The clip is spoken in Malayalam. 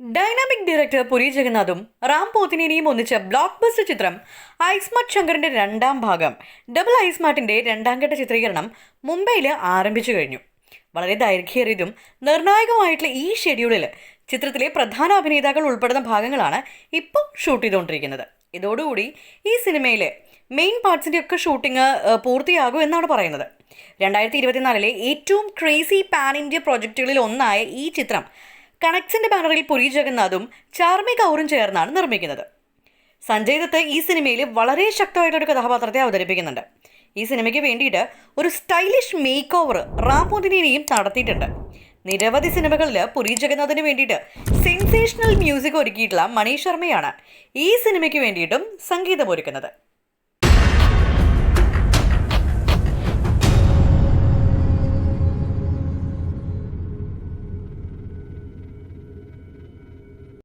ഡൈനാമിക് ഡയറക്ടർ പുരി ജഗന്നാഥും റാം പോത്തിനേനിയും ഒന്നിച്ച ബ്ലോക്ക് ബസ്റ്റർ ചിത്രം ഐസ്മാർട്ട് ശങ്കറിന്റെ രണ്ടാം ഭാഗം ഡബിൾ ഐസ്മാർട്ടിന്റെ രണ്ടാം ഘട്ട ചിത്രീകരണം മുംബൈയിൽ ആരംഭിച്ചു കഴിഞ്ഞു. വളരെ ദൈർഘ്യേറിയതും നിർണായകമായിട്ടുള്ള ഈ ഷെഡ്യൂളിൽ ചിത്രത്തിലെ പ്രധാന അഭിനേതാക്കൾ ഉൾപ്പെടുന്ന ഭാഗങ്ങളാണ് ഇപ്പോൾ ഷൂട്ട് ചെയ്തുകൊണ്ടിരിക്കുന്നത്. ഇതോടുകൂടി ഈ സിനിമയിലെ മെയിൻ പാർട്സിന്റെ ഒക്കെ ഷൂട്ടിംഗ് പൂർത്തിയാകും എന്നാണ് പറയുന്നത്. രണ്ടായിരത്തി ഇരുപത്തിനാലിലെ ഏറ്റവും ക്രേസി പാൻ ഇന്ത്യ പ്രോജക്റ്റുകളിൽ ഒന്നായ ഈ ചിത്രം കണക്സിന്റെ ബാനറിൽ പുരി ജഗന്നാഥും ചാർമി കൗറും ചേർന്നാണ് നിർമ്മിക്കുന്നത്. സഞ്ജയ് ദത്ത് ഈ സിനിമയിൽ വളരെ ശക്തമായിട്ടൊരു കഥാപാത്രത്തെ അവതരിപ്പിക്കുന്നുണ്ട്. ഈ സിനിമയ്ക്ക് വേണ്ടിയിട്ട് ഒരു സ്റ്റൈലിഷ് മേക്ക് ഓവർ റാമോദിനെയും നടത്തിയിട്ടുണ്ട്. നിരവധി സിനിമകളിൽ പുരി ജഗന്നാഥിന് വേണ്ടിയിട്ട് സെൻസേഷണൽ മ്യൂസിക് ഒരുക്കിയിട്ടുള്ള മണി ശർമ്മയാണ് ഈ സിനിമയ്ക്ക് വേണ്ടിയിട്ടും സംഗീതം ഒരുക്കുന്നത്